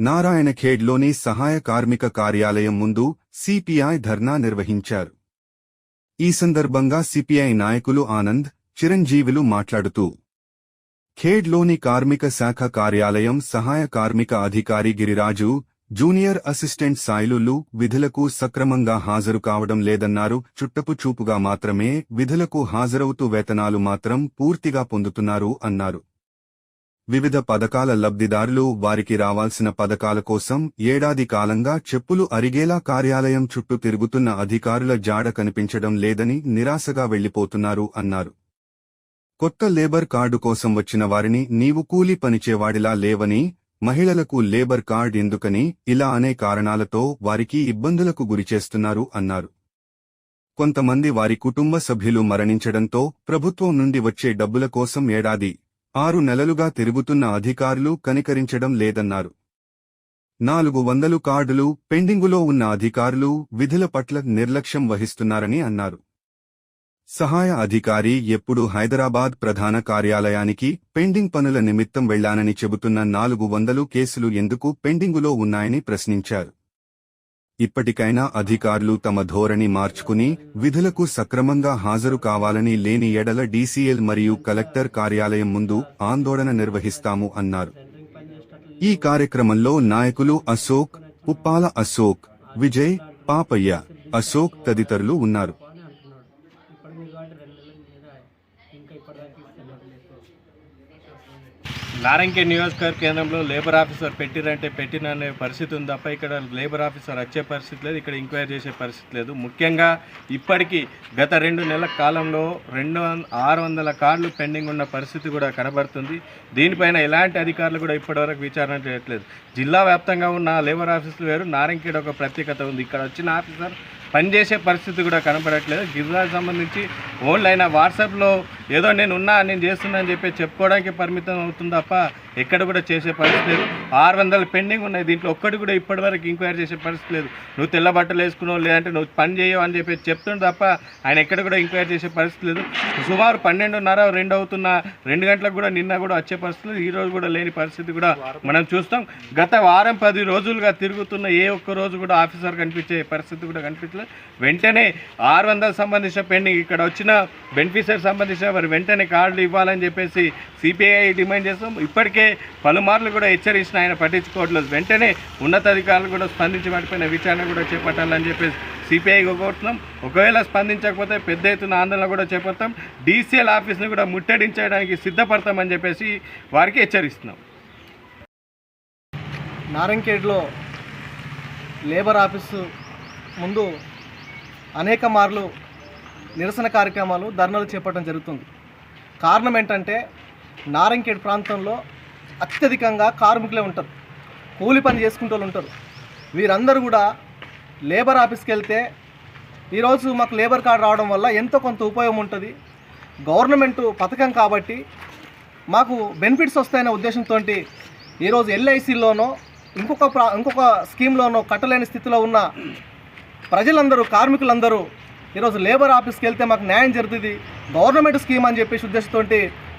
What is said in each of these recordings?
నారాయణఖేడ్లోని సహాయ కార్మిక కార్యాలయం ముందు సిపిఐ ధర్నా నిర్వహించారు. ఈ సందర్భంగా సిపిఐ నాయకులు ఆనంద్ చిరంజీవులు మాట్లాడుతూ ఖేడ్లోని కార్మిక శాఖ కార్యాలయం సహాయ కార్మిక అధికారి గిరిరాజు జూనియర్ అసిస్టెంట్ సాయిలులు విధులకు సక్రమంగా హాజరు కావడం లేదన్నారు. చుట్టపు చూపుగా మాత్రమే విధులకు హాజరవుతూ వేతనాలు మాత్రం పూర్తిగా పొందుతున్నారు అన్నారు. వివిధ పథకాల లబ్ధిదారులు వారికి రావాల్సిన పథకాల కోసం ఏడాది కాలంగా చెప్పులు అరిగేలా కార్యాలయం చుట్టూ తిరుగుతున్న అధికారుల జాడ కనిపించడం లేదని నిరాశగా వెళ్ళిపోతున్నారు అన్నారు. కొత్త లేబర్ కార్డు కోసం వచ్చిన వారిని నీవు కూలి పనిచేవాడిలా లేవని మహిళలకు లేబర్ కార్డ్ ఎందుకని ఇలా అనే కారణాలతో వారికి ఇబ్బందులకు గురిచేస్తున్నారు అన్నారు. కొంతమంది వారి కుటుంబ సభ్యులు మరణించడంతో ప్రభుత్వం నుండి వచ్చే డబ్బుల కోసం ఏడాది ఆరు నెలలుగా తిరుగుతున్న అధికారులు కనికరించడం లేదన్నారు. నాలుగు వందలు కార్డులు పెండింగులో ఉన్న అధికారులు విధుల పట్ల నిర్లక్ష్యం వహిస్తున్నారని అన్నారు. సహాయ అధికారి ఎప్పుడు హైదరాబాద్ ప్రధాన కార్యాలయానికి పెండింగ్ పనుల నిమిత్తం వెళ్ళానని చెబుతున్న నాలుగు వందలు కేసులు ఎందుకు పెండింగులో ఉన్నాయని ప్రశ్నించారు. ఇప్పటికైనా అధికారులు తమ ధోరణి మార్చుకుని విధులకు సక్రమంగా హాజరు కావాలని లేని ఎడల డీసీఎల్ మరియు కలెక్టర్ కార్యాలయం ముందు ఆందోళన నిర్వహిస్తాము అన్నారు. ఈ కార్యక్రమంలో నాయకులు అశోక్ ఉప్పాల అశోక్ విజయ్ పాపయ్య అశోక్ తదితరులు ఉన్నారు బాగానే అంటున్నాడు ఇప్పుడు మీరు కాబట్టి రెండు నెలల మీద నారాయణకే నియోజకవర్గ కేంద్రంలో లేబర్ ఆఫీసర్ పెట్టిరంటే పెట్టిన అనే పరిస్థితి ఉంది. తప్ప ఇక్కడ లేబర్ ఆఫీసర్ వచ్చే పరిస్థితి లేదు ఇక్కడ ఎంక్వైరీ చేసే పరిస్థితి లేదు. ముఖ్యంగా ఇప్పటికీ గత రెండు నెలల కాలంలో రెండు వం- ఆరు వందల కార్లు పెండింగ్ ఉన్న పరిస్థితి కూడా కనబడుతుంది. దీనిపైన ఎలాంటి అధికారులు కూడా ఇప్పటివరకు విచారణ చేయట్లేదు. జిల్లా వ్యాప్తంగా ఉన్న లేబర్ ఆఫీసులు వేరు నారాయణకేడ ఒక ప్రత్యేకత ఉంది. ఇక్కడ వచ్చిన ఆఫీసర్ పనిచేసే పరిస్థితి కూడా కనబడట్లేదు. గిరిజాకు సంబంధించి ఓన్లీ వాట్సాప్లో ఏదో నేను ఉన్నా నేను చేస్తున్నా అని చెప్పి చెప్పుకోవడానికి పరిమితం అవుతుంది తప్ప ఎక్కడ కూడా చేసే పరిస్థితి లేదు. ఆరు వందలు పెండింగ్ ఉన్నాయి. దీంట్లో ఒక్కటి కూడా ఇప్పటివరకు ఎంక్వైరీ చేసే పరిస్థితి లేదు. నువ్వు తెల్ల బట్టలు వేసుకున్నావు లేదంటే నువ్వు పని చేయవు అని చెప్పి చెప్తుండే తప్ప ఆయన ఎక్కడ కూడా ఎంక్వైరీ చేసే పరిస్థితి లేదు. సుమారు పన్నెండున్నర రెండు అవుతున్న రెండు గంటలకు కూడా నిన్న కూడా వచ్చే పరిస్థితి లేదు. ఈ రోజు కూడా లేని పరిస్థితి కూడా మనం చూస్తాం. గత వారం పది రోజులుగా తిరుగుతున్న ఏ ఒక్క రోజు కూడా ఆఫీసర్ కనిపించే పరిస్థితి కూడా కనిపించలేదు. వెంటనే ఆరు వందల సంబంధించిన పెండింగ్ ఇక్కడ వచ్చిన బెనిఫిషర్ సంబంధించిన మరి వెంటనే కార్డులు ఇవ్వాలని చెప్పేసి సిపిఐ డిమాండ్ చేస్తాం. ఇప్పటికే పలుమార్లు కూడా హెచ్చరించిన ఆయన పట్టించుకోవట్లేదు వెంటనే ఉన్నతాధికారులు కూడా స్పందించి వాటిపైన విచారణ కూడా చేపట్టాలని చెప్పేసి సిపిఐ కోరుతున్నాం. ఒకవేళ స్పందించకపోతే పెద్ద ఎత్తున ఆందోళన కూడా చేపడతాం. డీసీఎల్ ఆఫీస్ని కూడా ముట్టడించడానికి సిద్ధపడతామని చెప్పేసి వారికి హెచ్చరిస్తున్నాం. నారంకేడ్లో లేబర్ ఆఫీసు ముందు అనేక మార్లు నిరసన కార్యక్రమాలు ధర్నాలు చేపట్టడం జరుగుతుంది. కారణం ఏంటంటే నారంకేడ్ ప్రాంతంలో అత్యధికంగా కార్మికులే ఉంటారు. కూలి పని చేసుకుంటూ వాళ్ళు ఉంటారు. వీరందరూ కూడా లేబర్ ఆఫీస్కి వెళ్తే ఈరోజు మాకు లేబర్ కార్డు రావడం వల్ల ఎంతో కొంత ఉపయోగం ఉంటుంది. గవర్నమెంట్ పథకం కాబట్టి మాకు బెనిఫిట్స్ వస్తాయనే ఉద్దేశంతో ఈరోజు ఎల్ఐసిలోనో ఇంకొక ప్రా ఇంకొక స్కీమ్లోనో కట్టలేని స్థితిలో ఉన్న ప్రజలందరూ కార్మికులందరూ ఈరోజు లేబర్ ఆఫీస్కి వెళ్తే మాకు న్యాయం జరుగుతుంది. గవర్నమెంట్ స్కీమ్ అని చెప్పేసి ఉద్దేశంతో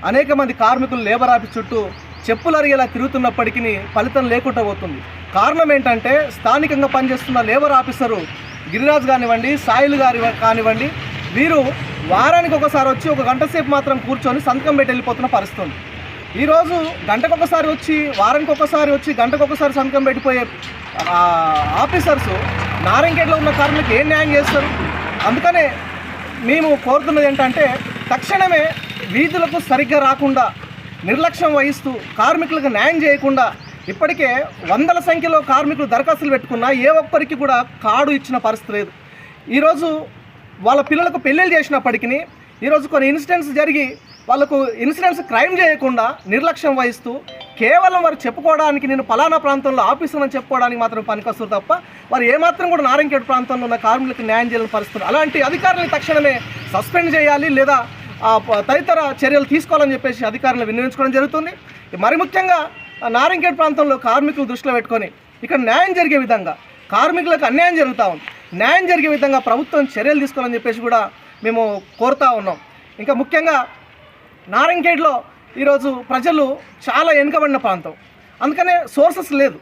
అనేక మంది కార్మికులు లేబర్ ఆఫీస్ చుట్టూ చెప్పులు అరిగేలా తిరుగుతున్నప్పటికీ ఫలితం లేకుండా పోతుంది. కారణం ఏంటంటే స్థానికంగా పనిచేస్తున్న లేబర్ ఆఫీసరు గిరిరాజ్ కానివ్వండి సాయిల్ గారి కానివ్వండి వీరు వారానికి ఒకసారి వచ్చి ఒక గంట సేపు మాత్రం కూర్చొని సంతకం పెట్టి వెళ్ళిపోతున్న పరిస్థితి ఉంది. ఈరోజు గంటకొకసారి వచ్చి వారానికి ఒకసారి వచ్చి గంటకొకసారి సంతకం పెట్టిపోయే ఆఫీసర్స్ నారంకేట్లో ఉన్న కార్మికులకు ఏం న్యాయం చేస్తారు? అందుకనే మేము కోరుతున్నది ఏంటంటే తక్షణమే వీధులకు సరిగ్గా రాకుండా నిర్లక్ష్యం వహిస్తూ కార్మికులకు న్యాయం చేయకుండా ఇప్పటికే వందల సంఖ్యలో కార్మికులు దరఖాస్తులు పెట్టుకున్నా ఏ ఒక్కరికి కూడా కార్డు ఇచ్చిన పరిస్థితి లేదు. ఈరోజు వాళ్ళ పిల్లలకు పెళ్ళిళ్ళు చేసినప్పటికీ ఈరోజు కొన్ని ఇన్సిడెంట్స్ జరిగి వాళ్ళకు ఇన్సిడెంట్స్ క్రైమ్ చేయకుండా నిర్లక్ష్యం వహిస్తూ కేవలం వారు చెప్పుకోవడానికి నేను పలానా ప్రాంతంలో ఆఫీసర్ అని చెప్పుకోవడానికి మాత్రం పనికొస్తారు తప్ప వారు ఏమాత్రం కూడా నారాయణఖేడ్ ప్రాంతంలో ఉన్న కార్మికులకు న్యాయం చేయాలని పరిస్థితులు. అలాంటి అధికారులను తక్షణమే సస్పెండ్ చేయాలి లేదా తదితర చర్యలు తీసుకోవాలని చెప్పేసి అధికారులను వినియోగించుకోవడం జరుగుతుంది. మరి ముఖ్యంగా ఆ, నారాయణఖేడ్ ప్రాంతంలో కార్మికులు దృష్టిలో పెట్టుకొని ఇక్కడ న్యాయం జరిగే విధంగా కార్మికులకు అన్యాయం జరుగుతూ ఉంది. న్యాయం జరిగే విధంగా ప్రభుత్వం చర్యలు తీసుకోవాలని చెప్పేసి కూడా మేము కోరుతా ఉన్నాం. ఇంకా ముఖ్యంగా నారంకేడ్లో ఈరోజు ప్రజలు చాలా వెనుకబడిన ప్రాంతం. అందుకనే సోర్సెస్ లేదు.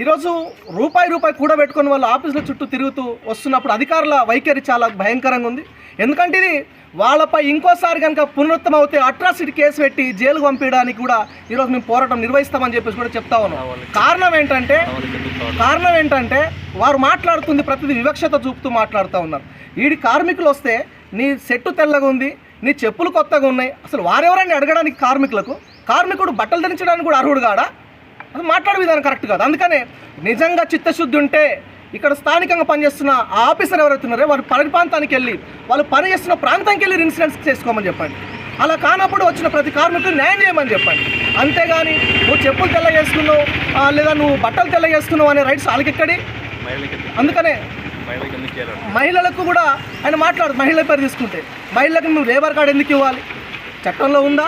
ఈరోజు రూపాయి రూపాయి కూడబెట్టుకుని వాళ్ళు ఆఫీసుల చుట్టూ తిరుగుతూ వస్తున్నప్పుడు అధికారుల వైఖరి చాలా భయంకరంగా ఉంది. ఎందుకంటే ఇది వాళ్ళపై ఇంకోసారి కనుక పునరుత్తం అవుతే అట్రాసిటీ కేసు పెట్టి జైలు పంపించడానికి కూడా ఈరోజు మేము పోరాటం నిర్వహిస్తామని చెప్పేసి కూడా చెప్తా ఉన్నాం. కారణం ఏంటంటే కారణం ఏంటంటే వారు మాట్లాడుతుంది ప్రతిదీ వివక్షత చూపుతూ మాట్లాడుతూ ఉన్నారు. వీడి కార్మికులు వస్తే నీ సెట్టు తెల్లగా ఉంది నీ చెప్పులు కొత్తగా ఉన్నాయి. అసలు వారెవరని అడగడానికి కార్మికులకు? కార్మికుడు బట్టలు ధరించడానికి కూడా అర్హుడు కాడా? అది మాట్లాడే విధానం కరెక్ట్ కాదు. అందుకనే నిజంగా చిత్తశుద్ధి ఉంటే ఇక్కడ స్థానికంగా పనిచేస్తున్న ఆ ఆఫీసర్ ఎవరైతే ఉన్నారో వారి పని ప్రాంతానికి వెళ్ళి వాళ్ళు పని చేస్తున్న ప్రాంతానికి వెళ్ళి ఇన్సూరెన్స్ చేసుకోమని చెప్పండి. అలా కానప్పుడు వచ్చిన ప్రతి కార్మికుడు న్యాయం చేయమని చెప్పండి. అంతేగాని నువ్వు చెప్పులు తెల్ల చేసుకున్నావు లేదా నువ్వు బట్టలు తెల్ల చేసుకున్నావు అనే రైట్స్ వాళ్ళకెక్కడి? అందుకనే మహిళలకు కూడా ఆయన మాట్లాడు మహిళల పేరు తీసుకుంటే. మహిళలకు నువ్వు లేబర్ కార్డు ఎందుకు ఇవ్వాలి? చట్టంలో ఉందా?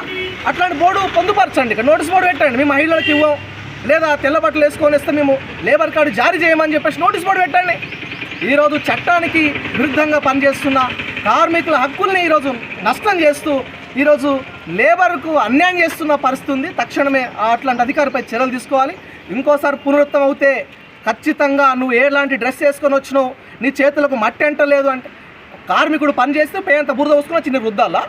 అట్లాంటి బోర్డు పొందుపరచండి. ఇక నోటీస్ బోర్డు పెట్టండి. మేము మహిళలకు ఇవ్వం. లేదా తెల్ల బట్టలు వేసుకొని వస్తే మేము లేబర్ కార్డు జారీ చేయమని చెప్పేసి నోటీస్ బోర్డు పెట్టండి. ఈరోజు చట్టానికి విరుద్ధంగా పనిచేస్తున్న కార్మికుల హక్కుల్ని ఈరోజు నష్టం చేస్తూ ఈరోజు లేబర్కు అన్యాయం చేస్తున్న పరిస్థితి ఉంది. తక్షణమే అట్లాంటి అధికారిపై చర్యలు తీసుకోవాలి. ఇంకోసారి పునరుత్తం అవుతే ఖచ్చితంగా నువ్వు ఎలాంటి డ్రెస్ వేసుకొని వచ్చినావు? నీ చేతులకు మట్టి అంటలేదు అంటే కార్మికుడు పని చేస్తే పేంత బురద వస్తున్నా చిన్న రుద్దాలా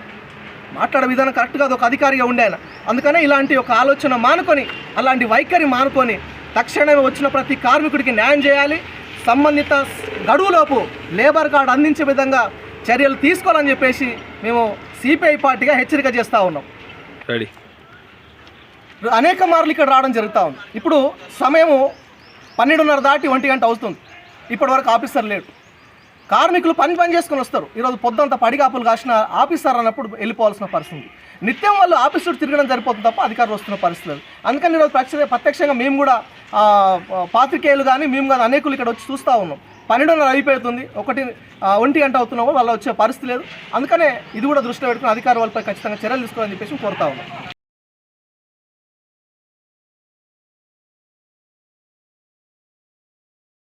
మాట్లాడే విధానం కరెక్ట్ కాదు ఒక అధికారిగా ఉండే ఆయన. అందుకనే ఇలాంటి ఒక ఆలోచన మానుకొని అలాంటి వైఖరి మానుకొని తక్షణమే వచ్చిన ప్రతి కార్మికుడికి న్యాయం చేయాలి. సంబంధిత గడువులోపు లేబర్ కార్డు అందించే విధంగా చర్యలు తీసుకోవాలని చెప్పేసి మేము సిపిఐ పార్టీగా హెచ్చరిక చేస్తూ ఉన్నాం. రెడీ. అనేక మార్లు ఇక్కడ రావడం జరుగుతూ ఉంది. ఇప్పుడు సమయము పన్నెండున్నర దాటి ఒంటి గంట అవుతుంది. ఇప్పటి వరకు ఆఫీసర్ లేడు. కార్మికులు పని పని చేసుకొని వస్తారు. ఈరోజు పొద్దుంతా పడిగాపులు కాసిన ఆఫీసర్ అన్నప్పుడు వెళ్ళిపోవాల్సిన పరిస్థితి. నిత్యం వాళ్ళు ఆఫీస్ తిరగడం సరిపోతుంది తప్ప అధికారులు వస్తున్న పరిస్థితి లేదు. అందుకని ఈరోజు ప్రత్యక్ష ప్రత్యక్షంగా మేము కూడా పాత్రికేయులు కానీ మేము కానీ అనేకులు ఇక్కడ వచ్చి చూస్తూ ఉన్నాం. పన్నెండున్నర అయిపోతుంది. ఒకటి ఒంటి గంట అవుతున్నా కూడా వాళ్ళు వచ్చే పరిస్థితి లేదు. అందుకనే ఇది కూడా దృష్టిలో పెట్టుకుని అధికారులపై వాళ్ళపై ఖచ్చితంగా చర్యలు తీసుకోవాలని చెప్పేసి కోరుతా ఉన్నాం.